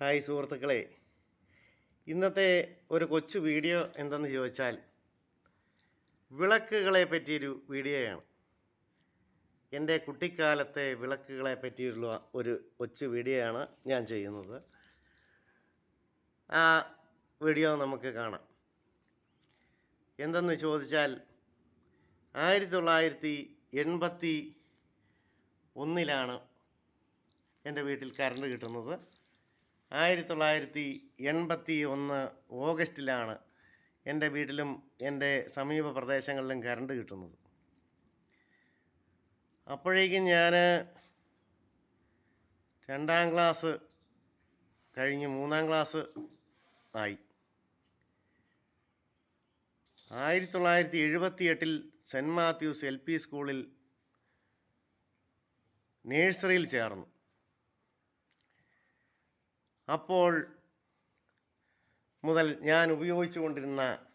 Hi സുഹൃത്തുക്കളെ. ഇന്നത്തെ ഒരു കൊച്ചു വീഡിയോ എന്തെന്ന് ചോദിച്ചാൽ വിളക്കുകളെ പറ്റിയൊരു വീഡിയോയാണ്. എന്റെ കുട്ടിക്കാലത്തെ വിളക്കുകളെ പറ്റിയുള്ള ഒരു കൊച്ചു വീഡിയോയാണ് ഞാൻ ചെയ്യുന്നത്. ആ വീഡിയോ നമുക്ക് കാണാം. എന്തെന്ന് ചോദിച്ചാൽ ആയിരത്തി തൊള്ളായിരത്തി എൺപത്തി ഒന്നിലാണ് എന്റെ വീട്ടിൽ കറണ്ട് കിട്ടുന്നത്. ആയിരത്തി തൊള്ളായിരത്തി എൺപത്തി ഒന്ന് ഓഗസ്റ്റിലാണ് എന്റെ വീട്ടിലും എന്റെ സമീപ പ്രദേശങ്ങളിലും കറണ്ട് കിട്ടുന്നത്. അപ്പോഴേക്കും ഞാൻ രണ്ടാം ക്ലാസ് കഴിഞ്ഞ് മൂന്നാം ക്ലാസ് ആയി. ആയിരത്തി തൊള്ളായിരത്തി എഴുപത്തി എട്ടിൽ സെന്റ് മാത്യൂസ് എൽ പി സ്കൂളിൽ നേഴ്സറിയിൽ ചേർന്നു. അപ്പോൾ മുതൽ ഞാൻ ഉപയോഗിച്ചു കൊണ്ടിരുന്ന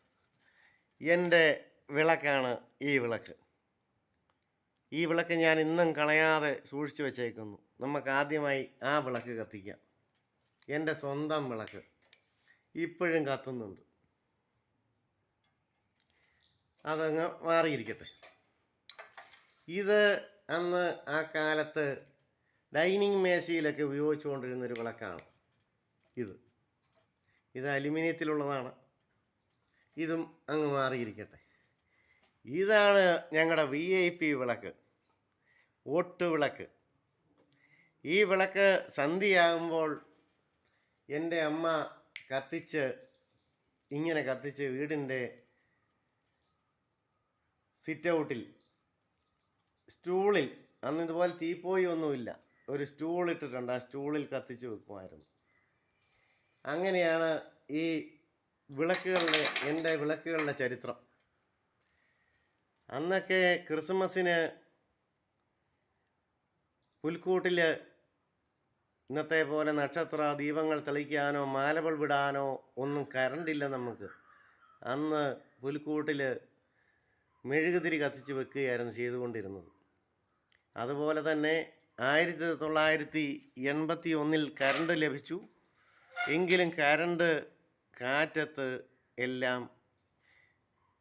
എന്റെ വിളക്കാണ് ഈ വിളക്ക്. ഈ വിളക്ക് ഞാൻ ഇന്നും കളയാതെ സൂക്ഷിച്ചു വച്ചേക്കുന്നു. നമുക്ക് ആദ്യമായി ആ വിളക്ക് കത്തിക്കാം. എന്റെ സ്വന്തം വിളക്ക്. ഇപ്പോഴും കത്തുന്നുണ്ട്. അതങ്ങ് മാറിയിരിക്കട്ടെ. ഇത് അന്ന് ആ കാലത്ത് ഡൈനിങ് മേശയിലൊക്കെ ഉപയോഗിച്ചുകൊണ്ടിരുന്നൊരു വിളക്കാണ്. ഇത്. ഇത് അലുമിനിയത്തിലുള്ളതാണ്. ഇതും അങ്ങ് മാറിയിരിക്കട്ടെ. ഇതാണ് ഞങ്ങളുടെ വി ഐ പി വിളക്ക്. ഓട്ട് വിളക്ക്. ഈ വിളക്ക് സന്ധ്യയാകുമ്പോൾ എന്റെ അമ്മ കത്തിച്ച് ഇങ്ങനെ കത്തിച്ച് വീടിന്റെ സിറ്റ് ഔട്ടിൽ സ്റ്റൂളിൽ അന്ന് ഇതുപോലെ ടീപ്പോയി ഒന്നുമില്ല. ഒരു സ്റ്റൂൾ ഇട്ടിട്ടുണ്ട്. ആ സ്റ്റൂളിൽ കത്തിച്ച് വെക്കുമായിരുന്നു. അങ്ങനെയാണ് ഈ വിളക്കുകളുടെ എന്റെ വിളക്കുകളുടെ ചരിത്രം. അന്നൊക്കെ ക്രിസ്മസിന് പുൽക്കൂട്ടിൽ ഇന്നത്തെ പോലെ നക്ഷത്ര ദീപങ്ങൾ തെളിക്കാനോ മാലകൾ വിടാനോ ഒന്നും കറണ്ടില്ല നമുക്ക്. അന്ന് പുൽക്കൂട്ടിൽ മെഴുകുതിരി കത്തിച്ച് വെക്കുകയായിരുന്നു ചെയ്തുകൊണ്ടിരുന്നത്. അതുപോലെ തന്നെ ആയിരത്തി തൊള്ളായിരത്തി എൺപത്തി ഒന്നിൽ കറണ്ട് ലഭിച്ചു. എങ്കിലും കറണ്ട് കാറ്റത്ത് എല്ലാം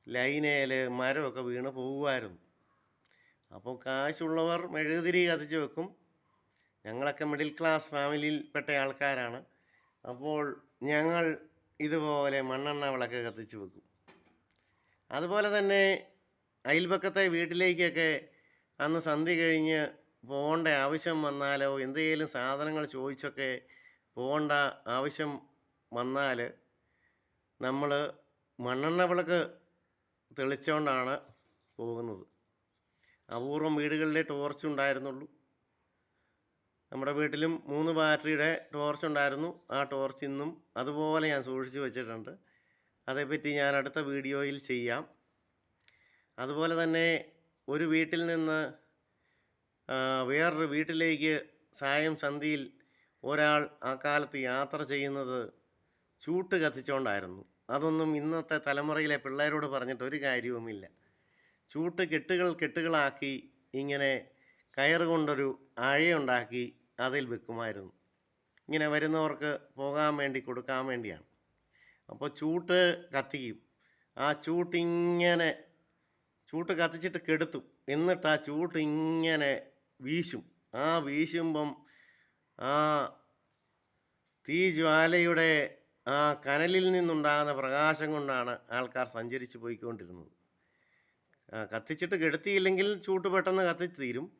ലൈനേൽ മരമൊക്കെ വീണ് പോകുമായിരുന്നു അപ്പോൾ കാശുള്ളവർ മെഴുകുതിരി കത്തിച്ച് വെക്കും. ഞങ്ങളൊക്കെ മിഡിൽ ക്ലാസ് ഫാമിലിയിൽപ്പെട്ട ആൾക്കാരാണ്. അപ്പോൾ ഞങ്ങൾ ഇതുപോലെ മണ്ണെണ്ണ വിളക്ക് കത്തിച്ച് വെക്കും. അതുപോലെ തന്നെ അയൽപക്കത്തെ വീട്ടിലേക്കൊക്കെ അന്ന് സന്ധ്യ കഴിഞ്ഞ് പോകേണ്ട ആവശ്യം വന്നാലോ എന്തെങ്കിലും സാധനങ്ങൾ ചോദിച്ചൊക്കെ പോകേണ്ട ആവശ്യം വന്നാൽ നമ്മൾ മണ്ണെണ്ണ വിളക്ക് തെളിച്ചുകൊണ്ടാണ് പോകുന്നത്. അപൂർവം വീടുകളിലെ ടോർച്ച് ഉണ്ടായിരുന്നുള്ളൂ. നമ്മുടെ വീട്ടിലും മൂന്ന് ബാറ്ററിയുടെ ടോർച്ച് ഉണ്ടായിരുന്നു. ആ ടോർച്ച് ഇന്നും അതുപോലെ ഞാൻ സൂക്ഷിച്ചു വെച്ചിട്ടുണ്ട്. അതേപ്പറ്റി ഞാൻ അടുത്ത വീഡിയോയിൽ ചെയ്യാം. അതുപോലെ തന്നെ ഒരു വീട്ടിൽ നിന്ന് വേറൊരു വീട്ടിലേക്ക് സായം സന്ധിയിൽ ഒരാൾ ആ കാലത്ത് യാത്ര ചെയ്യുന്നത് ചൂട്ട് കത്തിച്ചുകൊണ്ടായിരുന്നു അതൊന്നും ഇന്നത്തെ തലമുറയിലെ പിള്ളേരോട് പറഞ്ഞിട്ട് ഒരു കാര്യവുമില്ല. ചൂട്ട് കെട്ടുകൾ കെട്ടുകളാക്കി ഇങ്ങനെ കയറുകൊണ്ടൊരു അഴയുണ്ടാക്കി അതിൽ വെക്കുമായിരുന്നു. ഇങ്ങനെ വരുന്നവർക്ക് പോകാൻ വേണ്ടി കൊടുക്കാൻ വേണ്ടിയാണ്. അപ്പോൾ ചൂട്ട് കത്തിക്കും. ആ ചൂട്ടിങ്ങനെ ചൂട്ട് കത്തിച്ചിട്ട് കെടുത്തും. എന്നിട്ട് ആ ചൂട്ടിങ്ങനെ വീശും. ആ വീശുമ്പം ആ തീജ്വാലയുടെ ആ കനലിൽ നിന്നുണ്ടാകുന്ന പ്രകാശം കൊണ്ടാണ് ആൾക്കാർ സഞ്ചരിച്ച് പോയിക്കൊണ്ടിരുന്നത്. കത്തിച്ചിട്ട് കെടുത്തിയില്ലെങ്കിൽ ചൂട്ട് പെട്ടെന്ന് കത്തിച്ച് തീരും.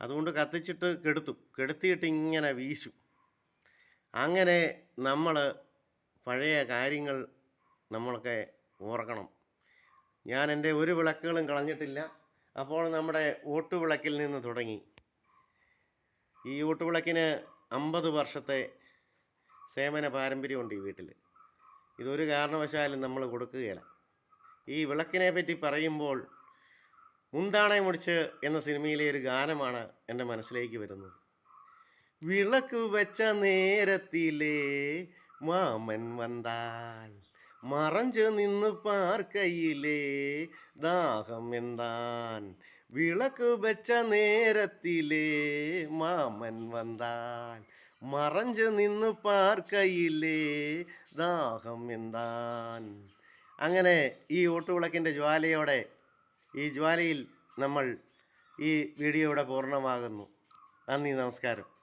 അതുകൊണ്ട് കത്തിച്ചിട്ട് കെടുത്തും. കെടുത്തിയിട്ട് ഇങ്ങനെ വീശു. അങ്ങനെ നമ്മൾ പഴയ കാര്യങ്ങൾ നമ്മളൊക്കെ ഓർക്കണം. ഞാൻ എന്റെ ഒരു വിളക്കുകളും കളഞ്ഞിട്ടില്ല. അപ്പോൾ നമ്മുടെ ഓട്ടുവിളക്കിൽ നിന്ന് തുടങ്ങി. ഈ ഓട്ടുവിളക്കിന് അമ്പത് വർഷത്തെ സേവന പാരമ്പര്യമുണ്ട് ഈ വീട്ടിൽ ഇതൊരു കാരണവശാലും നമ്മൾ കൊടുക്കുകയില്ല. ഈ വിളക്കിനെ പറ്റി പറയുമ്പോൾ മുന്താണെ മുടിച്ച് എന്ന സിനിമയിലെ ഒരു ഗാനമാണ് എന്റെ മനസ്സിലേക്ക് വരുന്നത്. വിളക്ക് വെച്ച നേരത്തിലേ മാമൻ വന്താൽ മറഞ്ചു നിന്ന് പാർക്കയിലേ ദാഹം എന്താൻ വിളക്ക് വെച്ച നേരത്തിലേ മാമൻ വന്നാൽ. മറഞ്ച് നിന്ന് പാർക്കയിലേ ദാഹം എന്താൻ അങ്ങനെ ഈ ഓട്ടുവിളക്കിന്റെ ജ്വാലയോടെ ഈ ജ്വാലയിൽ നമ്മൾ ഈ വീഡിയോ ഇവിടെ പൂർണമാകുന്നു. നന്ദി നമസ്കാരം.